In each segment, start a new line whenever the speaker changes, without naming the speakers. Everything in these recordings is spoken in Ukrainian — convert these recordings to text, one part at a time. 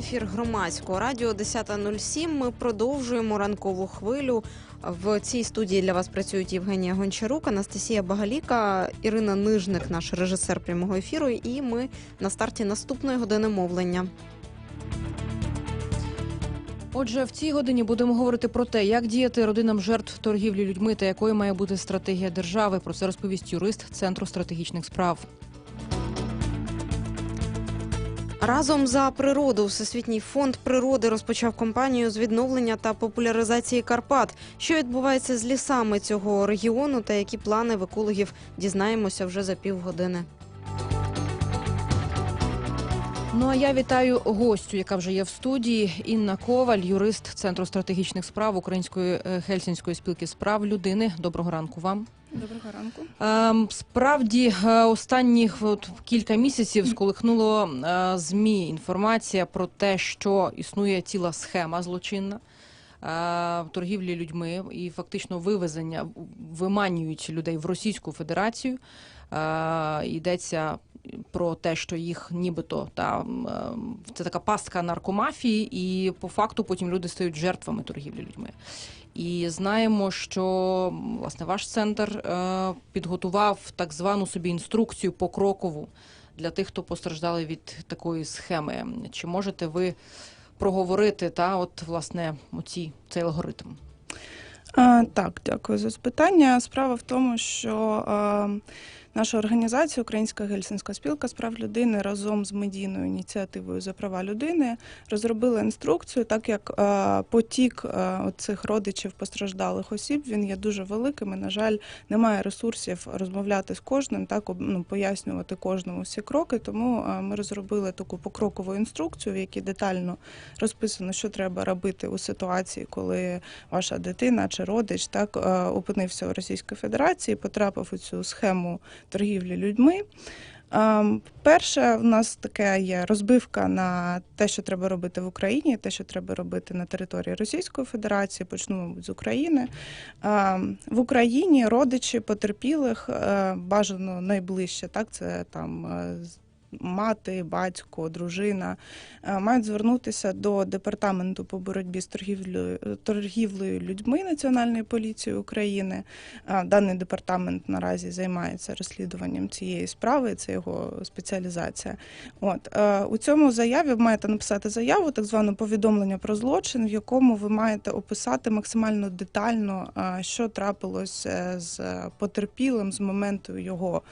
ефір громадського радіо 10.07. Ми продовжуємо ранкову хвилю. В цій студії для вас працюють Євгенія Гончарук, Анастасія Багаліка, Ірина Нижник, наш режисер прямого ефіру. І ми на старті наступної години мовлення.
Отже, в цій годині будемо говорити про те, як діяти родинам жертв торгівлі людьми та якою має бути стратегія держави. Про це розповість юрист Центру стратегічних справ.
Разом за природу Всесвітній фонд природи розпочав кампанію з відновлення та популяризації Карпат. Що відбувається з лісами цього регіону та які плани в екологів дізнаємося вже за півгодини.
Ну а я вітаю гостю, яка вже є в студії. Інна Коваль, юрист Центру стратегічних справ Української е, Хельсінської спілки справ людини. Доброго ранку вам.
Доброго ранку.
Ем, Справді е, останніх от, кілька місяців сколихнуло е, змі інформація про те, що існує ціла схема злочинна. е, Торгівлі людьми і фактично вивезення виманюють людей в Російську Федерацію. Е, Йдеться про те, що їх нібито та це така пастка наркомафії, і по факту потім люди стають жертвами торгівлі людьми. І знаємо, що власне ваш центр е, підготував так звану собі інструкцію покрокову для тих, хто постраждали від такої схеми. Чи можете ви проговорити та от власне оці цей алгоритм?
А, так, дякую за запитання. Справа в тому, що а, наша організація, Українська Гельсінська спілка з прав людини разом з медійною ініціативою за права людини розробила інструкцію, так як а, потік а, цих родичів постраждалих осіб він є дуже великим. і, На жаль, немає ресурсів розмовляти з кожним, так ну, пояснювати кожному всі кроки. Тому а, ми розробили таку покрокову інструкцію, в якій детально розписано, що треба робити у ситуації, коли ваша дитина чи родич так е, опинився у Російській Федерації, потрапив у цю схему торгівлі людьми. Ем, Перше, в нас таке є розбивка на те, що треба робити в Україні, те, що треба робити на території Російської Федерації. Почну, мабуть, з України. Ем, В Україні родичі потерпілих е, бажано найближче, так це там. Мати, батько, дружина е, мають звернутися до департаменту по боротьбі з торгівлею торгівлею людьми Національної поліції України. Е, Даний департамент наразі займається розслідуванням цієї справи, це його спеціалізація. От е, у цьому заяві ви маєте написати заяву, так зване повідомлення про злочин, в якому ви маєте описати максимально детально, що трапилось е, з потерпілим з моменту його.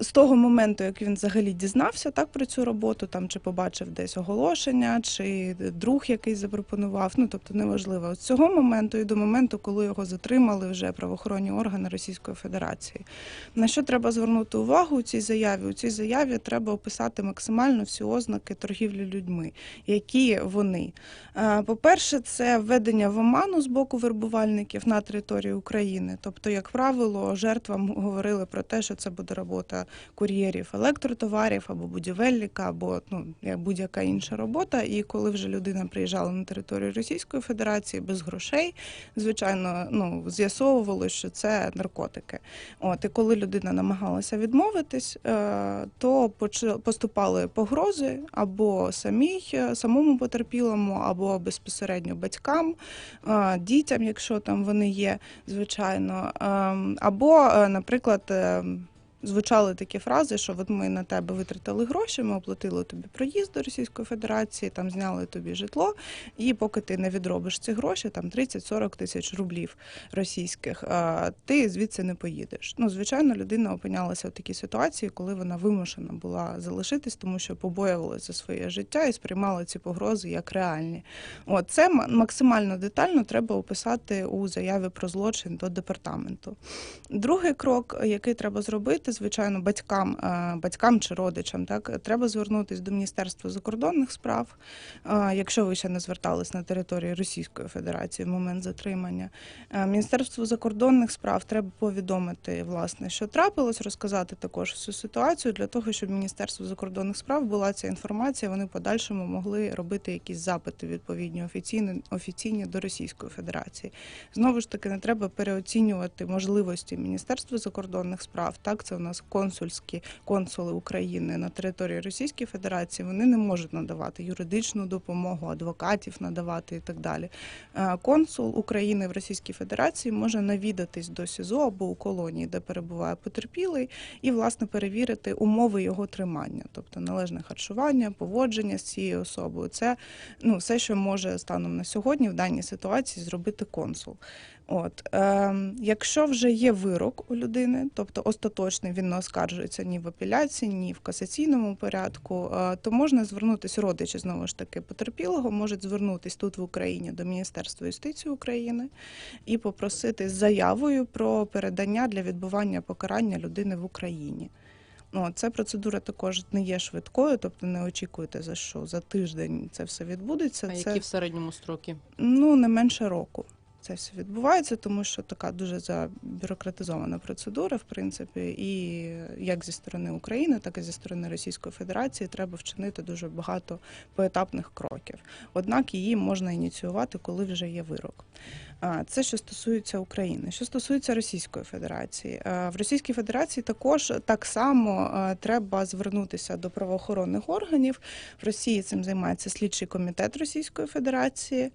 З того моменту, як він взагалі дізнався так про цю роботу, там чи побачив десь оголошення, чи друг якийсь запропонував. Ну тобто неважливо з цього моменту і до моменту, коли його затримали вже правоохоронні органи Російської Федерації. На що треба звернути увагу у цій заяві? У цій заяві треба описати максимально всі ознаки торгівлі людьми, які вони. Е, По-перше, це введення в оману з боку вербувальників на території України. Тобто, як правило, жертвам говорили про те, що це буде робота кур'єрів електротоварів або будівельника, або ну як будь-яка інша робота. І коли вже людина приїжджала на територію Російської Федерації без грошей, звичайно, ну з'ясовували, що це наркотики. От і коли людина намагалася відмовитись, е, то поступали погрози або самій е, самому потерпілому, або безпосередньо батькам, е, дітям, якщо там вони є, звичайно, ем, або, е, наприклад. Звучали такі фрази, що от ми на тебе витратили гроші, ми оплатили тобі проїзд до Російської Федерації, там зняли тобі житло, і поки ти не відробиш ці гроші, там 30-40 тисяч рублів російських, ти звідси не поїдеш. Ну, звичайно, людина опинялася в такій ситуації, коли вона вимушена була залишитись, тому що побоювалася своє життя і сприймала ці погрози як реальні. От це максимально детально треба описати у заяві про злочин до департаменту. Другий крок, який треба зробити, звичайно, батькам, е, батькам чи родичам, так треба звернутися до Міністерства закордонних справ, е, якщо ви ще не звертались на території Російської Федерації в момент затримання. Е, Міністерству закордонних справ треба повідомити, власне, що трапилось, розказати також всю ситуацію для того, щоб Міністерство закордонних справ була ця інформація. Вони в подальшому могли робити якісь запити відповідні офіційні, офіційні до Російської Федерації. Знову ж таки, не треба переоцінювати можливості Міністерства закордонних справ. Так, це у нас консульські консули України на території Російської Федерації, вони не можуть надавати юридичну допомогу, адвокатів надавати і так далі. Е, Консул України в Російській Федерації може навідатись до СІЗО або у колонії, де перебуває потерпілий, і власне перевірити умови його тримання, тобто належне харчування, поводження з цією особою. Це ну все, що може станом на сьогодні в даній ситуації зробити консул. От е, якщо вже є вирок у людини, тобто остаточний, він не оскаржується ні в апеляції, ні в касаційному порядку, е, то можна звернутися родичі знову ж таки потерпілого, можуть звернутися тут в Україні до Міністерства юстиції України і попросити з заявою про передання для відбування покарання людини в Україні. Ну, ця процедура також не є швидкою, тобто не очікуйте за що за тиждень це все відбудеться.
А
це
які в середньому строки?
ну не менше року. Це все відбувається, тому що така дуже забюрократизована процедура, в принципі, і як зі сторони України, так і зі сторони Російської Федерації треба вчинити дуже багато поетапних кроків. Однак її можна ініціювати, коли вже є вирок. Це що стосується України. Що стосується Російської Федерації, в Російській Федерації також так само треба звернутися до правоохоронних органів. В Росії цим займається слідчий комітет Російської Федерації.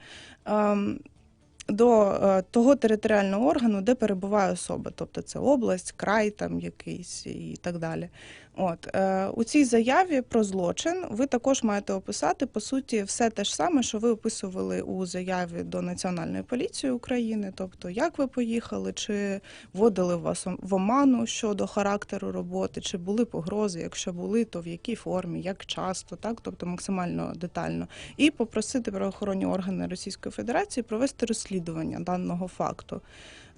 До е, того територіального органу, де перебуває особа, тобто це область, край там якийсь і так далі. От е, у цій заяві про злочин ви також маєте описати по суті все те ж саме, що ви описували у заяві до Національної поліції України, тобто як ви поїхали, чи вводили вас в оману щодо характеру роботи, чи були погрози, якщо були, то в якій формі, як часто, так? Тобто максимально детально, і попросити правоохоронні органи Російської Федерації провести розслідування даного факту.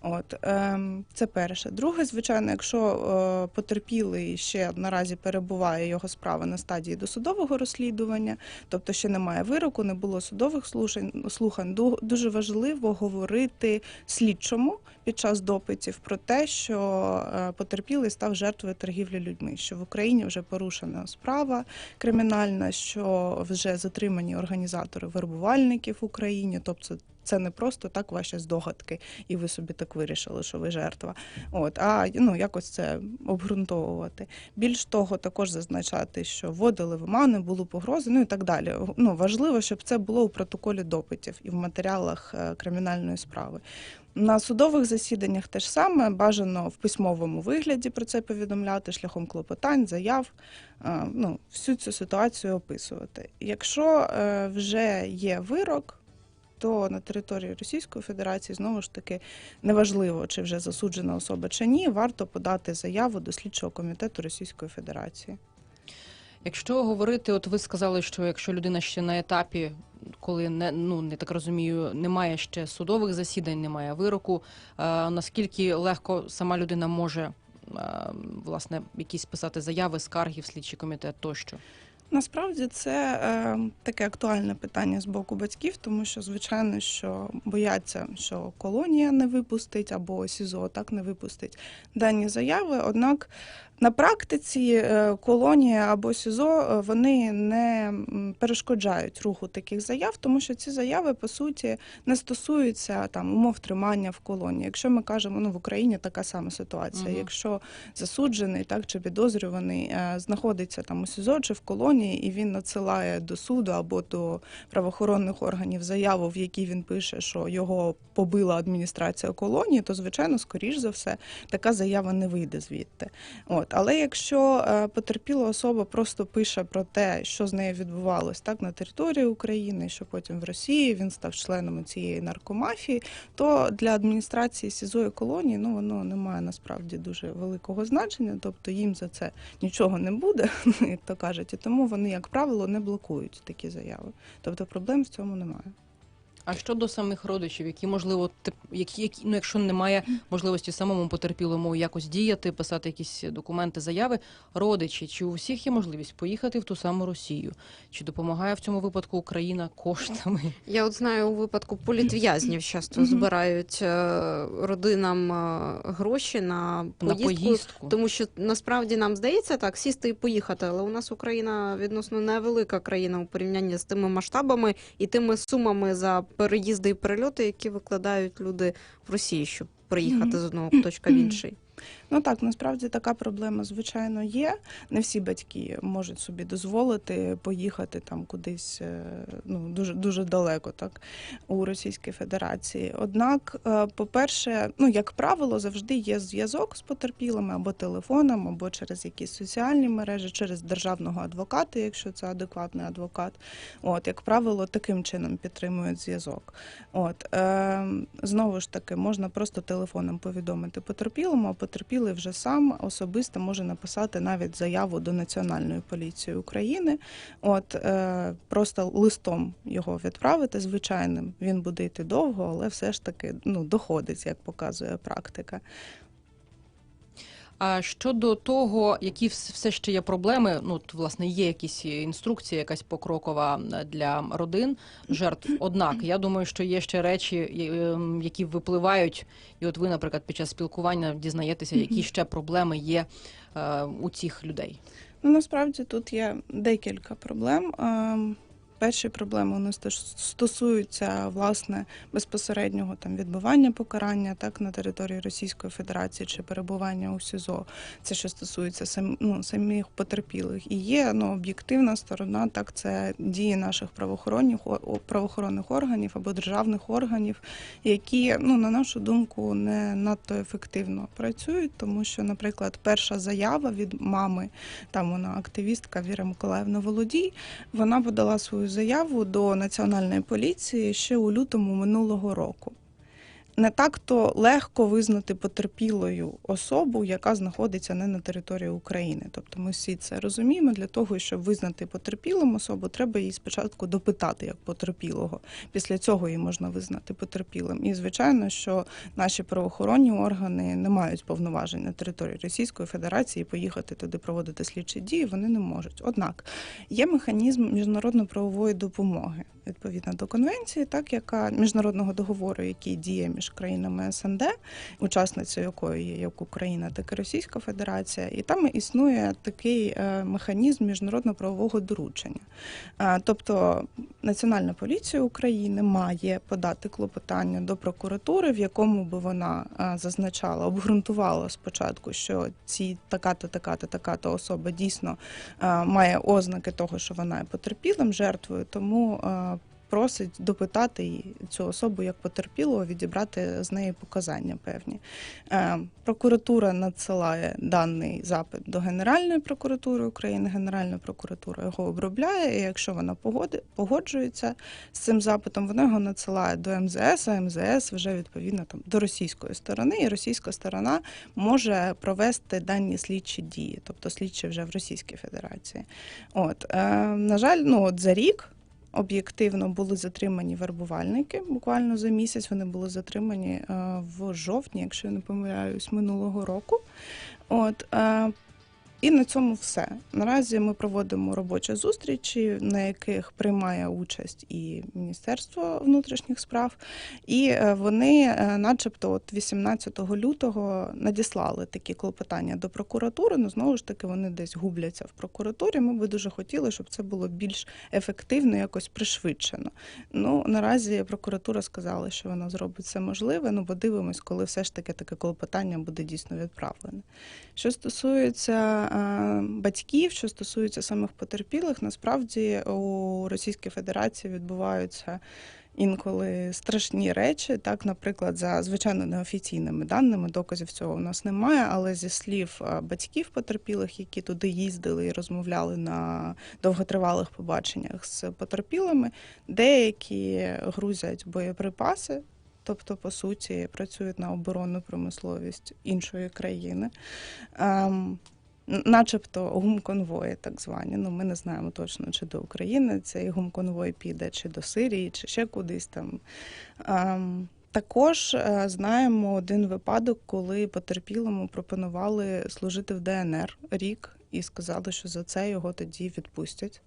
От ем, це перше. Друге, звичайно, якщо е, потерпілий ще наразі перебуває його справа на стадії досудового розслідування, тобто ще немає вироку, не було судових слухань. Дуже важливо говорити слідчому під час допитів про те, що е, потерпілий став жертвою торгівлі людьми, що в Україні вже порушена справа кримінальна, що вже затримані організатори вербувальників в Україні, тобто. Це не просто так ваші здогадки, і ви собі так вирішили, що ви жертва. От а ну якось це обґрунтовувати. Більш того, також зазначати, що вводили в омани, були погрози, ну і так далі. Ну важливо, щоб це було у протоколі допитів і в матеріалах е, кримінальної справи. На судових засіданнях теж саме бажано в письмовому вигляді про це повідомляти шляхом клопотань, заяв, е, ну всю цю ситуацію описувати. Якщо е, вже є вирок то на території Російської Федерації знову ж таки неважливо, чи вже засуджена особа чи ні, варто подати заяву до слідчого комітету Російської Федерації.
Якщо говорити, от ви сказали, що якщо людина ще на етапі, коли не ну не так розумію, немає ще судових засідань, немає вироку, е, наскільки легко сама людина може е, власне якісь писати заяви, скарги в слідчий комітет тощо.
Насправді це е, таке актуальне питання з боку батьків, тому що звичайно, що бояться, що колонія не випустить або СІЗО так не випустить дані заяви. Однак на практиці е, колонія або СІЗО е, вони не перешкоджають руху таких заяв, тому що ці заяви по суті не стосуються там умов тримання в колонії. Якщо ми кажемо, ну в Україні така сама ситуація.
Мгм.
Якщо засуджений так чи підозрюваний е, знаходиться там у СІЗО чи в колонії, і він надсилає до суду або до правоохоронних органів заяву, в якій він пише, що його побила адміністрація колонії, то звичайно, скоріш за все, така заява не вийде звідти. От, але якщо е, потерпіла особа просто пише про те, що з нею відбувалось так на території України, що потім в Росії він став членом цієї наркомафії, то для адміністрації СІЗО і колонії ну воно не має насправді дуже великого значення, тобто їм за це нічого не буде, як то кажуть, і тому вони, як правило, не блокують такі заяви. Тобто проблем в цьому немає.
А щодо самих родичів, які можливо які, які ну, якщо немає можливості самому потерпілому якось діяти, писати якісь документи, заяви, родичі, чи у всіх є можливість поїхати в ту саму Росію? Чи допомагає в цьому випадку Україна коштами?
Я от знаю у випадку політв'язнів часто збирають е, родинам е, гроші на
На
поїздку.
поїздку?
Тому що насправді нам здається так сісти і поїхати, але у нас Україна відносно невелика країна у порівнянні з тими масштабами і тими сумами за переїзди і перельоти, які викладають люди в Росії, щоб приїхати з одного куточка в інший.
Ну так, насправді така проблема, звичайно, є. Не всі батьки можуть собі дозволити поїхати там кудись е, ну, дуже, дуже далеко, так, у Російській Федерації. Однак, е, по-перше, ну, як правило, завжди є зв'язок з потерпілими або телефоном, або через якісь соціальні мережі, через державного адвоката, якщо це адекватний адвокат. От, як правило, таким чином підтримують зв'язок. От, е, знову ж таки, можна просто телефоном повідомити потерпілому, а потерпілий вже сам особисто може написати навіть заяву до Національної поліції України. От, е, просто листом його відправити звичайним. Він буде йти довго, але все ж таки ну, доходить, як показує практика.
А щодо того, які все ще є проблеми, ну власне є якісь інструкції, якась покрокова е, для родин жертв. Однак я думаю, що є ще речі, е, ем, які випливають, і от ви, наприклад, під час спілкування дізнаєтеся, які ще проблеми є е, у цих людей.
Ну, насправді тут є декілька проблем. Перші проблеми у нас теж стосуються власне безпосереднього там відбування покарання так на території Російської Федерації чи перебування у СІЗО. Це що стосується сам, ну, самих потерпілих. І є ну, об'єктивна сторона, так це дії наших правоохоронних правоохоронних органів або державних органів, які, ну на нашу думку, не надто ефективно працюють, тому що, наприклад, перша заява від мами там вона активістка Віра Миколаївна Володій. Вона подала свою заяву до національної поліції ще у лютому минулого року. Не так то легко визнати потерпілою особу, яка знаходиться не на території України. Тобто ми всі це розуміємо. Для того, щоб визнати потерпілим особу, треба її спочатку допитати як потерпілого. Після цього її можна визнати потерпілим. І звичайно, що наші правоохоронні органи не мають повноважень на території Російської Федерації поїхати туди проводити слідчі дії. Вони не можуть. Однак є механізм міжнародно-правової допомоги відповідно до конвенції, так яка міжнародного договору, який діє між країнами СНД, учасницею якої є як Україна, так і Російська Федерація, і там існує такий е, механізм міжнародно-правового доручення. Е, Тобто Національна поліція України має подати клопотання до прокуратури, в якому би вона е, зазначала, обґрунтувала спочатку, що ці така-то, така-то, така-то особа дійсно має ознаки того, що вона є потерпілим жертвою, тому просить допитати цю особу як потерпілого, відібрати з неї показання певні. Е, Прокуратура надсилає даний запит до Генеральної прокуратури України. Генеральна прокуратура його обробляє, і якщо вона погоджується з цим запитом, вона його надсилає до МЗС, а МЗС вже відповідно там до російської сторони, і російська сторона може провести дані слідчі дії, тобто слідчі вже в Російській Федерації. От е, на жаль, ну от за рік. Об'єктивно були затримані вербувальники. Буквально за місяць вони були затримані е, в жовтні, якщо я не помиляюсь, минулого року. От е, і на цьому все. Наразі ми проводимо робочі зустрічі, на яких приймає участь і Міністерство внутрішніх справ, і е, вони, е, начебто, от 18 лютого надіслали такі клопотання до прокуратури. Ну знову ж таки, вони десь губляться в прокуратурі. Ми би дуже хотіли, щоб це було більш ефективно, якось пришвидшено. Ну наразі прокуратура сказала, що вона зробить все можливе. Ну подивимось, коли все ж таки таке клопотання буде дійсно відправлене. Що стосується батьків, що стосується самих потерпілих, насправді у Російській Федерації відбуваються інколи страшні речі. Так, наприклад, за звичайно неофіційними даними, доказів цього у нас немає, але зі слів е, батьків потерпілих, які туди їздили і розмовляли на довготривалих побаченнях з потерпілими, деякі грузять боєприпаси. Тобто, по суті, працюють на оборонну промисловість іншої країни. Начебто гумконвої, так звані. Ну, ми не знаємо точно, чи до України цей гумконвой піде, чи до Сирії, чи ще кудись там. Ем, також е, знаємо один випадок, коли потерпілому пропонували служити в ДНР рік і сказали, що за це його тоді відпустять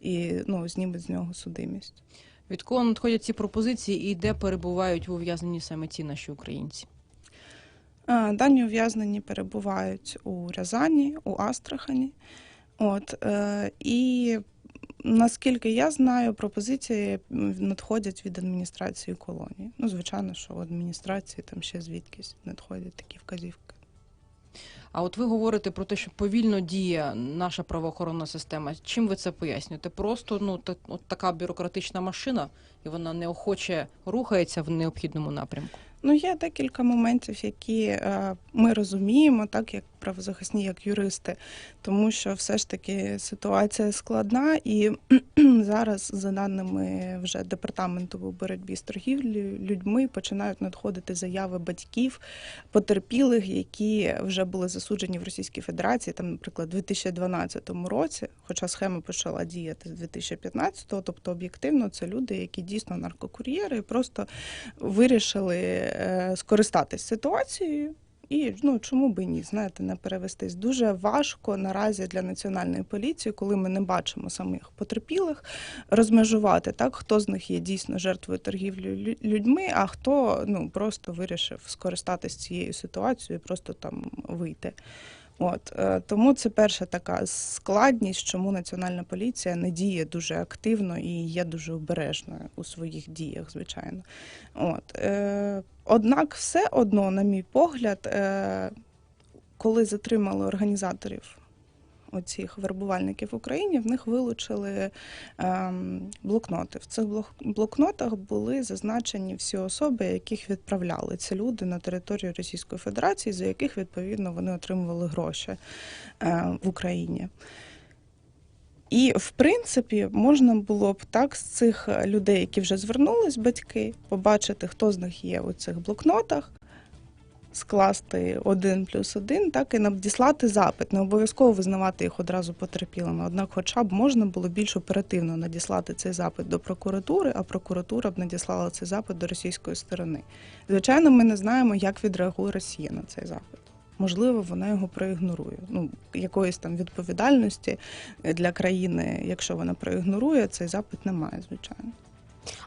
і ну, знімуть з нього судимість.
Від кого надходять ці пропозиції і де перебувають в ув'язненні саме ці наші українці?
Дані ув'язнені перебувають у Рязані, у Астрахані. От, е, і наскільки я знаю, пропозиції надходять від адміністрації колонії. Ну, звичайно, що в адміністрації там ще звідкись надходять такі вказівки.
А от ви говорите про те, що повільно діє наша правоохоронна система. Чим ви це пояснюєте? Просто ну так, от така бюрократична машина, і вона неохоче рухається в необхідному напрямку.
Ну, є декілька моментів, які е, ми розуміємо, так як правозахисні, як юристи, тому що все ж таки ситуація складна, і зараз, за даними вже департаменту по боротьбі з торгівлею людьми, починають надходити заяви батьків потерпілих, які вже були засуджені в Російській Федерації, там, наприклад, у 2012 році, хоча схема почала діяти з 2015-го, тобто об'єктивно це люди, які дійсно наркокур'єри, просто вирішили е, скористатись ситуацією. І ну чому би ні, знаєте, не перевестись. Дуже важко наразі для національної поліції, коли ми не бачимо самих потерпілих, розмежувати так, хто з них є дійсно жертвою торгівлі лю- людьми, а хто ну просто вирішив скористатись цією ситуацією, і просто там вийти. От е, тому це перша така складність, чому національна поліція не діє дуже активно і є дуже обережною у своїх діях, звичайно. От е, однак, все одно, на мій погляд, е, коли затримали організаторів оцих вербувальників в Україні, в них вилучили ем, блокноти. В цих блокнотах були зазначені всі особи, яких відправляли ці люди на територію Російської Федерації, за яких відповідно вони отримували гроші е, в Україні. І, в принципі, можна було б так з цих людей, які вже звернулись, батьки, побачити, хто з них є у цих блокнотах, скласти один плюс один, так і надіслати запит. Не обов'язково визнавати їх одразу потерпілими. Однак, хоча б можна було більш оперативно надіслати цей запит до прокуратури, а прокуратура б надіслала цей запит до російської сторони. Звичайно, ми не знаємо, як відреагує Росія на цей запит. Можливо, вона його проігнорує. Ну, якоїсь там відповідальності для країни, якщо вона проігнорує, цей запит немає, звичайно.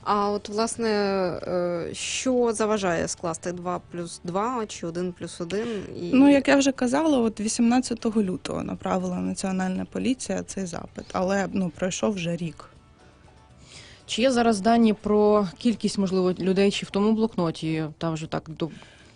А от власне, е, що заважає скласти 2 плюс 2 чи 1 плюс 1? І...
Ну, як я вже казала, от 18 лютого направила Національна поліція цей запит, але ну пройшов вже рік.
Чи є зараз дані про кількість можливо людей, чи в тому блокноті там вже так до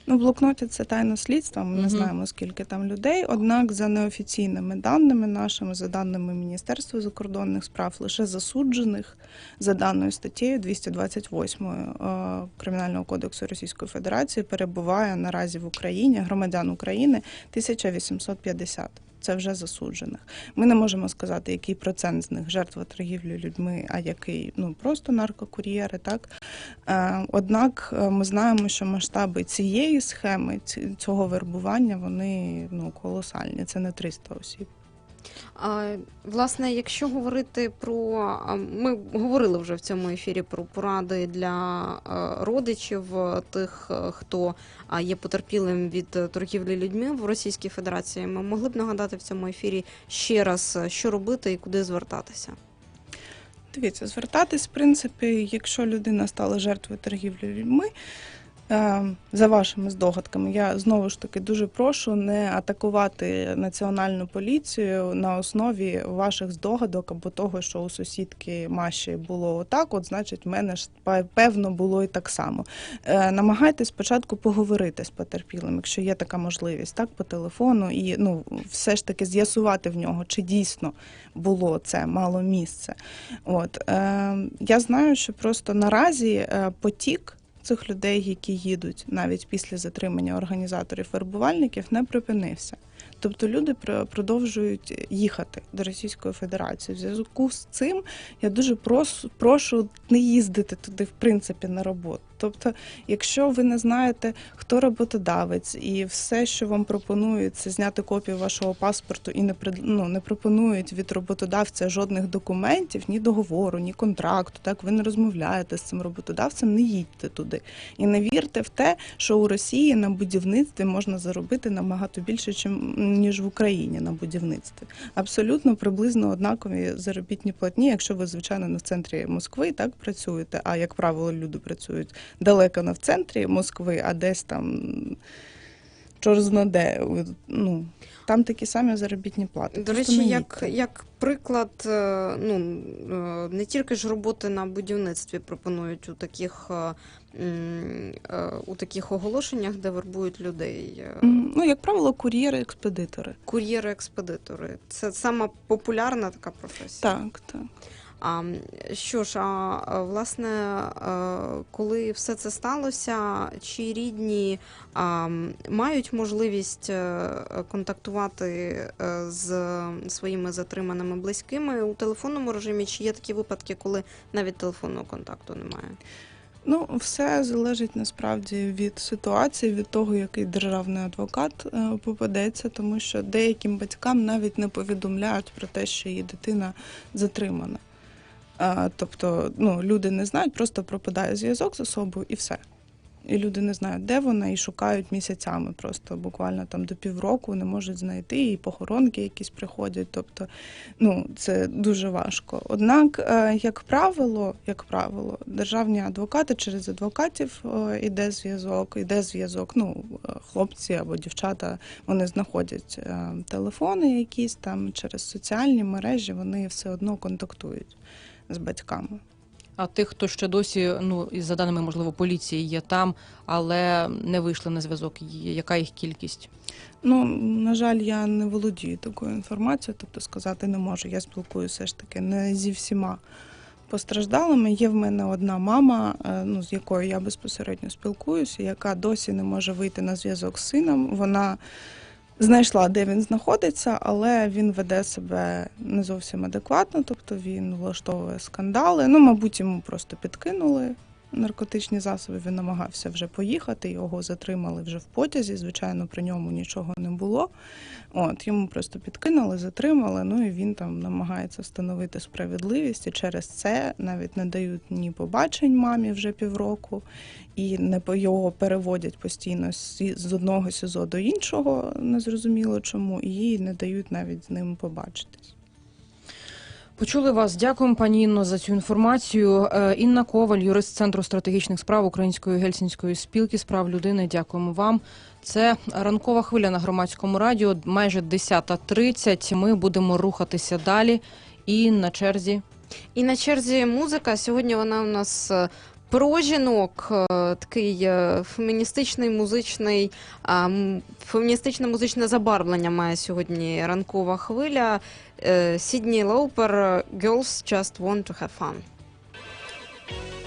Ну, в блокноті це тайна слідства. Ми
угу.
не знаємо, скільки там людей. Однак, за неофіційними даними нашими, за даними Міністерства закордонних справ, лише засуджених за даною статтею 228 е, Кримінального кодексу Російської Федерації перебуває наразі в Україні громадян України 1850. Це вже засуджених. Ми не можемо сказати, який процент з них жертва торгівлі людьми, а який ну просто наркокур'єри. Так Е, Однак е, ми знаємо, що масштаби цієї схеми, цього вербування, вони ну колосальні. Це не 300 осіб.
Власне, якщо говорити про ми говорили вже в цьому ефірі про поради для родичів е, тих, е, хто є потерпілим від е, торгівлі людьми в Російській Федерації. Ми могли б нагадати в цьому ефірі ще раз, що робити і куди звертатися.
Дивіться, звертатись, в принципі, якщо людина стала жертвою торгівлі людьми. Е, За вашими здогадками, я знову ж таки дуже прошу не атакувати національну поліцію на основі ваших здогадок або того, що у сусідки Маші було отак, от значить, в мене ж певно було і так само. Е, Намагайтесь спочатку поговорити з потерпілим, якщо є така можливість, так по телефону, і ну все ж таки з'ясувати в нього, чи дійсно було це мало місце. От е, я знаю, що просто наразі е, потік. Цих людей, які їдуть навіть після затримання організаторів вербувальників, не припинився. Тобто люди про- продовжують їхати до Російської Федерації. В зв'язку з цим я дуже прошу, прошу не їздити туди, в принципі, на роботу. Тобто, якщо ви не знаєте, хто роботодавець, і все, що вам пропонують, це зняти копію вашого паспорту і не ну, не пропонують від роботодавця жодних документів, ні договору, ні контракту. Так ви не розмовляєте з цим роботодавцем, не їдьте туди. І не вірте в те, що у Росії на будівництві можна заробити набагато більше, чим ніж в Україні на будівництві. Абсолютно приблизно однакові заробітні платні, якщо ви, звичайно, не в центрі Москви так працюєте. А як правило, люди працюють далеко не в центрі Москви, а десь там. чорзноде. Ну, там такі самі заробітні плати.
До речі, як, як приклад, е, ну е, не тільки ж роботи на будівництві пропонують у таких, е, у таких оголошеннях, де вербують людей.
Ну, як правило, кур'єри, експедитори.
Кур'єри-експедитори. Це сама популярна така професія.
Так, так.
А що ж, а власне, е, коли все це сталося, чи рідні мають можливість е, контактувати е, з своїми затриманими близькими у телефонному режимі, чи є такі випадки, коли навіть телефонного контакту немає?
Ну, все залежить насправді від ситуації, від того, який державний адвокат попадеться, тому що деяким батькам навіть не повідомляють про те, що її дитина затримана. Тобто, ну, люди не знають, просто пропадає зв'язок з особою і все. І люди не знають, де вона, і шукають місяцями, просто буквально там до півроку не можуть знайти, і похоронки якісь приходять. Тобто, ну це дуже важко. Однак, е, як правило, як правило, державні адвокати через адвокатів е, іде зв'язок, іде зв'язок. Ну, е, хлопці або дівчата вони знаходять телефони, якісь там через соціальні мережі, вони все одно контактують з батьками.
А тих, хто ще досі, ну і за даними можливо поліції, є там, але не вийшли на зв'язок. Яка їх кількість?
Ну, на жаль, я не володію такою інформацією, тобто сказати не можу. Я спілкуюся все ж таки не зі всіма постраждалими. Є в мене одна мама, е, ну, з якою я безпосередньо спілкуюся, яка досі не може вийти на зв'язок з сином. Вона знайшла, де він знаходиться, але він веде себе не зовсім адекватно, тобто він влаштовує скандали. Ну, мабуть, йому просто підкинули наркотичні засоби. Він намагався вже поїхати. Його затримали вже в потязі. Звичайно, при ньому нічого не було. От йому просто підкинули, затримали. Ну і він там намагається встановити справедливість. І через це навіть не дають ні побачень мамі вже півроку, і не по його переводять постійно з одного СІЗО до іншого, незрозуміло чому, і їй не дають навіть з ним побачитись.
Почули вас. Дякуємо, пані Інно, за цю інформацію. Е, Інна Коваль, юрист Центру стратегічних справ Української гельсінської спілки з прав людини. Дякуємо вам. Це ранкова хвиля на громадському радіо. Майже 10.30. Ми будемо рухатися далі. І на черзі
І на черзі музика. Сьогодні вона у нас е, про жінок, е, такий феміністичний музичний, феміністичне музичне забарвлення має сьогодні ранкова хвиля. Э, Sydney Lauper, э, Girls Just Want to Have Fun.